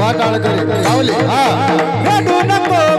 वाटाळकर. माऊली हा. रडू नको.